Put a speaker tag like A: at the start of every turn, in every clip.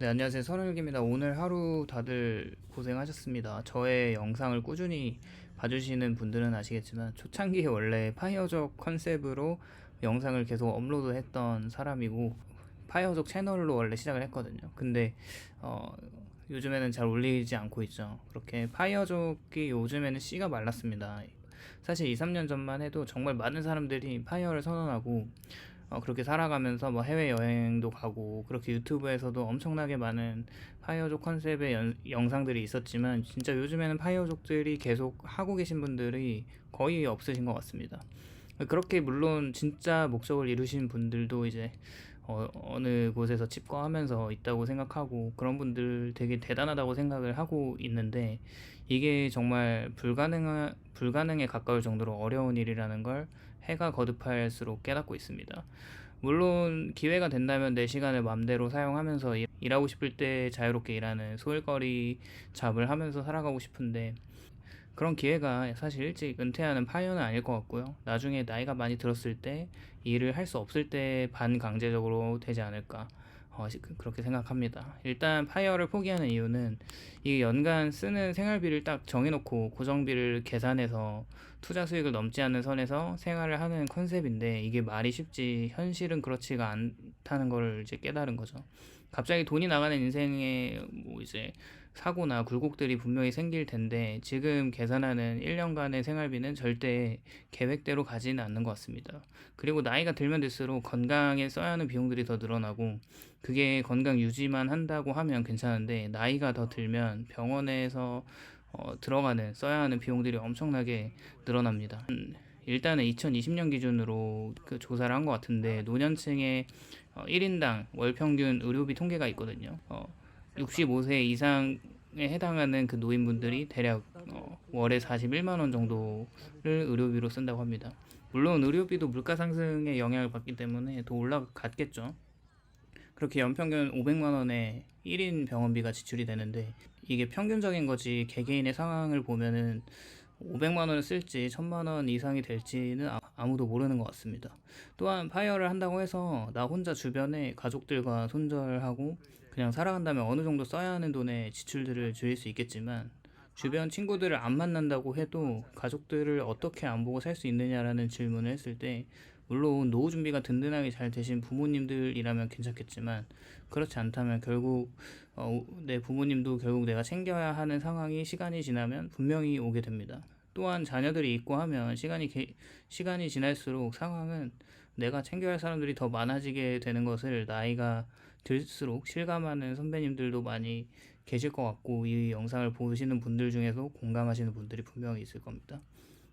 A: 네, 안녕하세요. 선울기입니다. 오늘 하루 다들 고생하셨습니다. 저의 영상을 꾸준히 봐주시는 분들은 아시겠지만, 초창기에 원래 파이어족 컨셉으로 영상을 계속 업로드 했던 사람이고, 파이어족 채널로 원래 시작을 했거든요. 근데, 어, 요즘에는 잘 올리지 않고 있죠. 그렇게 파이어족이 요즘에는 씨가 말랐습니다. 사실 2, 3년 전만 해도 정말 많은 사람들이 파이어를 선언하고, 어, 그렇게 살아가면서 뭐 해외 여행도 가고 그렇게 유튜브에서도 엄청나게 많은 파이어족 컨셉의 연- 영상들이 있었지만 진짜 요즘에는 파이어족들이 계속 하고 계신 분들이 거의 없으신 것 같습니다. 그렇게 물론 진짜 목적을 이루신 분들도 이제 어, 어느 곳에서 칩거하면서 있다고 생각하고 그런 분들 되게 대단하다고 생각을 하고 있는데 이게 정말 불가능 불가능에 가까울 정도로 어려운 일이라는 걸 해가 거듭할수록 깨닫고 있습니다. 물론 기회가 된다면 내 시간을 맘대로 사용하면서 일- 일하고 싶을 때 자유롭게 일하는 소일거리 잡을 하면서 살아가고 싶은데 그런 기회가 사실 일찍 은퇴하는 파이어는 아닐 것 같고요. 나중에 나이가 많이 들었을 때 일을 할 수 없을 때 반강제적으로 되지 않을까. 어, 시- 그- 그렇게 생각합니다. 일단 파이어를 포기하는 이유는 이 연간 쓰는 생활비를 딱 정해놓고 고정비를 계산해서 투자 수익을 넘지 않는 선에서 생활을 하는 컨셉인데 이게 말이 쉽지 현실은 그렇지가 않다는 걸 이제 깨달은 거죠. 갑자기 돈이 나가는 인생에 뭐 이제 사고나 굴곡들이 분명히 생길 텐데 지금 계산하는 1년간의 생활비는 절대 계획대로 가지는 않는 것 같습니다. 그리고 나이가 들면 들수록 건강에 써야 하는 비용들이 더 늘어나고 그게 건강 유지만 한다고 하면 괜찮은데 나이가 더 들면 병원에서 어, 들어가는 써야 하는 비용들이 엄청나게 늘어납니다. 음, 일단은 2020년 기준으로 그 조사를 한 것 같은데 노년층의 어, 1인당 월 평균 의료비 통계가 있거든요. 어, 65세 이상에 해당하는 그 노인분들이 대략 어, 월에 41만 원 정도를 의료비로 쓴다고 합니다. 물론 의료비도 물가 상승에 영향을 받기 때문에 더 올라갔겠죠. 그렇게 연평균 500만 원의 1인 병원비가 지출이 되는데 이게 평균적인 거지 개개인의 상황을 보면은 500만 원을 쓸지 1000만 원 이상이 될지는 아- 아무도 모르는 것 같습니다. 또한 파이어를 한다고 해서 나 혼자 주변에 가족들과 손절하고 그냥 살아간다면 어느 정도 써야 하는 돈의 지출들을 줄일 수 있겠지만 주변 친구들을 안 만난다고 해도 가족들을 어떻게 안 보고 살 수 있느냐라는 질문을 했을 때 물론 노후 준비가 든든하게 잘 되신 부모님들이라면 괜찮겠지만 그렇지 않다면 결국 어, 내 부모님도 결국 내가 챙겨야 하는 상황이 시간이 지나면 분명히 오게 됩니다. 또한 자녀들이 있고 하면 시간이 게- 시간이 지날수록 상황은 내가 챙겨야 할 사람들이 더 많아지게 되는 것을 나이가 들수록 실감하는 선배님들도 많이 계실 것 같고 이 영상을 보시는 분들 중에서 공감하시는 분들이 분명히 있을 겁니다.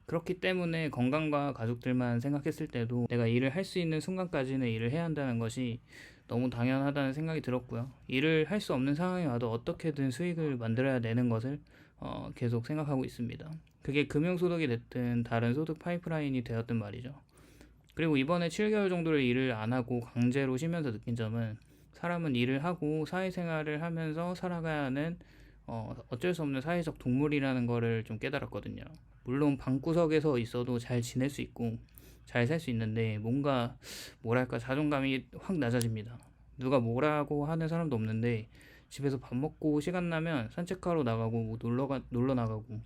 A: 그렇기 때문에 건강과 가족들만 생각했을 때도 내가 일을 할 수 있는 순간까지는 일을 해야 한다는 것이 너무 당연하다는 생각이 들었고요. 일을 할 수 없는 상황이 와도 어떻게든 수익을 만들어야 되는 것을 어, 계속 생각하고 있습니다. 그게 금융소득이 됐든 다른 소득 파이프라인이 되었든 말이죠. 그리고 이번에 7개월 정도를 일을 안 하고 강제로 쉬면서 느낀 점은 사람은 일을 하고 사회생활을 하면서 살아가야 하는 어, 어쩔 수 없는 사회적 동물이라는 거를 좀 깨달았거든요. 물론 방구석에서 있어도 잘 지낼 수 있고 잘 살 수 있는데 뭔가 뭐랄까 자존감이 확 낮아집니다. 누가 뭐라고 하는 사람도 없는데 집에서 밥 먹고 시간 나면 산책하러 나가고 뭐 놀러 가 놀러 나가고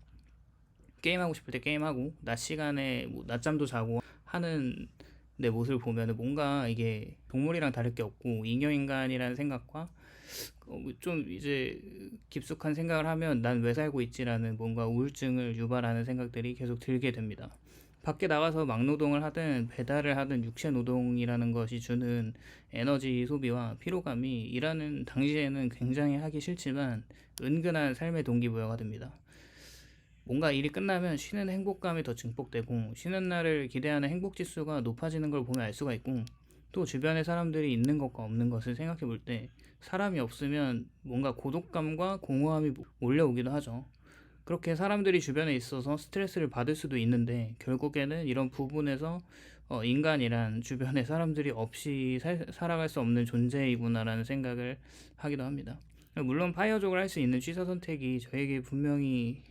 A: 게임하고 싶을 때 게임하고 낮 시간에 뭐 낮잠도 자고 하는 내 모습을 보면은 뭔가 이게 동물이랑 다를 게 없고 잉여인간이라는 생각과 어, 좀 이제 깊숙한 생각을 하면 난 왜 살고 있지라는 뭔가 우울증을 유발하는 생각들이 계속 들게 됩니다. 밖에 나가서 막노동을 하든 배달을 하든 육체 노동이라는 것이 주는 에너지 소비와 피로감이 일하는 당시에는 굉장히 하기 싫지만 은근한 삶의 동기부여가 됩니다. 뭔가 일이 끝나면 쉬는 행복감이 더 증폭되고 쉬는 날을 기대하는 행복 지수가 높아지는 걸 보면 알 수가 있고 또 주변에 사람들이 있는 것과 없는 것을 생각해 볼 때 사람이 없으면 뭔가 고독감과 공허함이 몰려오기도 하죠. 그렇게 사람들이 주변에 있어서 스트레스를 받을 수도 있는데 결국에는 이런 부분에서 어, 인간이란 주변에 사람들이 없이 살, 살아갈 수 없는 존재이구나라는 생각을 하기도 합니다. 물론 파이어족을 할 수 있는 취사 선택이 저에게 분명히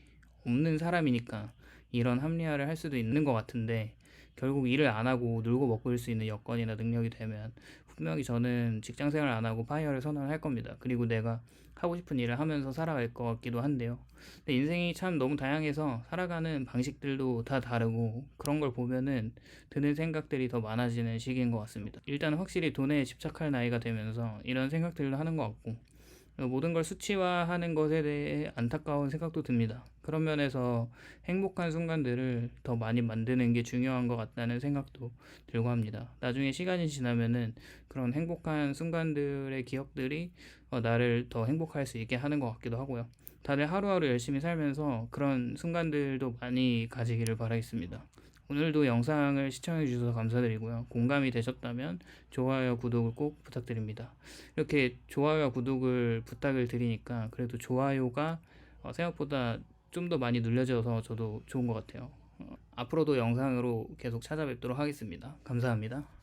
A: 없는 사람이니까 이런 합리화를 할 수도 있는 것 같은데 결국 일을 안 하고 놀고 먹고 일 수 있는 여건이나 능력이 되면 분명히 저는 직장 생활 안 하고 파이어를 선언할 겁니다. 그리고 내가 하고 싶은 일을 하면서 살아갈 것 같기도 한데요. 근데 인생이 참 너무 다양해서 살아가는 방식들도 다 다르고 그런 걸 보면은 드는 생각들이 더 많아지는 시기인 것 같습니다. 일단 확실히 돈에 집착할 나이가 되면서 이런 생각들도 하는 것 같고 어, 모든 걸 수치화하는 것에 대해 안타까운 생각도 듭니다. 그런 면에서 행복한 순간들을 더 많이 만드는 게 중요한 것 같다는 생각도 들고 합니다. 나중에 시간이 지나면은 그런 행복한 순간들의 기억들이 어, 나를 더 행복할 수 있게 하는 것 같기도 하고요. 다들 하루하루 열심히 살면서 그런 순간들도 많이 가지기를 바라겠습니다. 오늘도 영상을 시청해 주셔서 감사드리고요. 공감이 되셨다면 좋아요, 구독을 꼭 부탁드립니다. 이렇게 좋아요와 구독을 부탁을 드리니까 그래도 좋아요가 어, 생각보다 좀 더 많이 눌려져서 저도 좋은 것 같아요. 어, 앞으로도 영상으로 계속 찾아뵙도록 하겠습니다. 감사합니다.